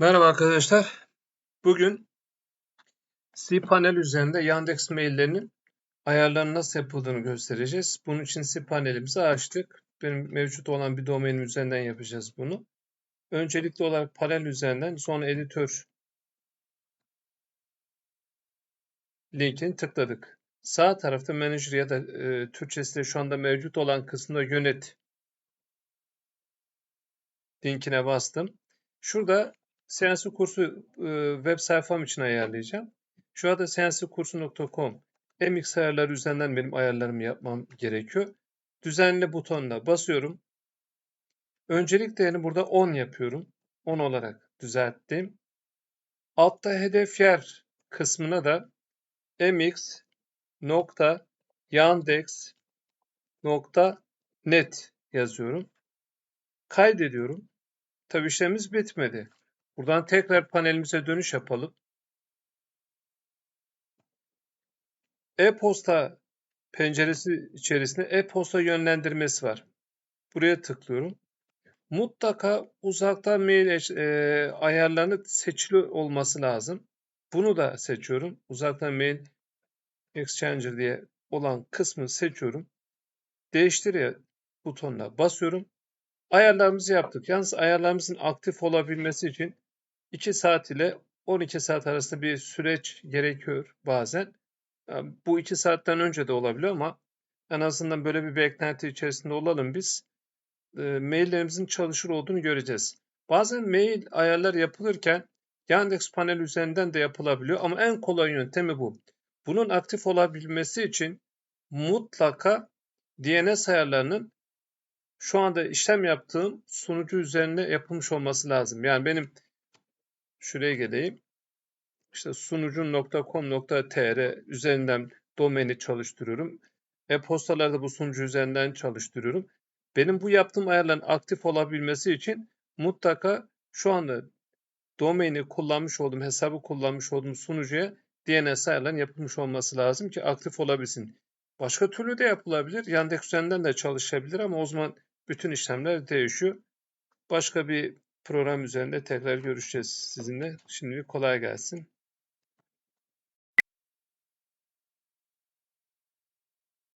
Merhaba arkadaşlar. Bugün cPanel üzerinde Yandex maillerinin ayarlarının nasıl yapıldığını göstereceğiz. Bunun için cPanel'imizi açtık. Benim mevcut olan bir domainim üzerinden yapacağız bunu. Öncelikli olarak panel üzerinden sonra editör linkini tıkladık. Sağ tarafta Manager ya da e, Türkçesi de şu anda mevcut olan kısımda yönet linkine bastım. Şurada Seansı kursu e, web sayfam için ayarlayacağım. Şu anda seansikursu.com MX ayarları üzerinden benim ayarlarımı yapmam gerekiyor. Düzenle butonuna basıyorum. Öncelik değerini burada 10 yapıyorum. 10 olarak düzelttim. Altta hedef yer kısmına da mx yazıyorum. Kaydediyorum. Tabi işlemimiz bitmedi. Buradan tekrar panelimize dönüş yapalım. E-posta penceresi içerisinde e-posta yönlendirmesi var. Buraya tıklıyorum. Mutlaka uzaktan mail e, ayarlarını seçili olması lazım. Bunu da seçiyorum. Uzaktan mail exchanger diye olan kısmı seçiyorum. Değiştir butonuna basıyorum. Ayarlarımızı yaptık. Yalnız ayarlarımızın aktif olabilmesi için 2 saat ile 12 saat arasında bir süreç gerekiyor bazen. Bu 2 saatten önce de olabiliyor ama en azından böyle bir beklenti içerisinde olalım biz. Maillerimizin çalışır olduğunu göreceğiz. Bazen mail ayarlar yapılırken Yandex panel üzerinden de yapılabiliyor ama en kolay yöntemi bu. Bunun aktif olabilmesi için mutlaka DNS ayarlarının şu anda işlem yaptığım sunucu üzerinde yapılmış olması lazım. Yani benim şuraya geleyim. İşte sunucun.com.tr üzerinden domeni çalıştırıyorum. E-postalarda bu sunucu üzerinden çalıştırıyorum. Benim bu yaptığım ayarların aktif olabilmesi için mutlaka şu anda domeni kullanmış olduğum, hesabı kullanmış olduğum sunucuya DNS ayarların yapılmış olması lazım ki aktif olabilsin. Başka türlü de yapılabilir. Yandex üzerinden de çalışabilir ama o zaman bütün işlemler değişiyor. Başka bir program üzerinde tekrar görüşeceğiz sizinle. Şimdi kolay gelsin.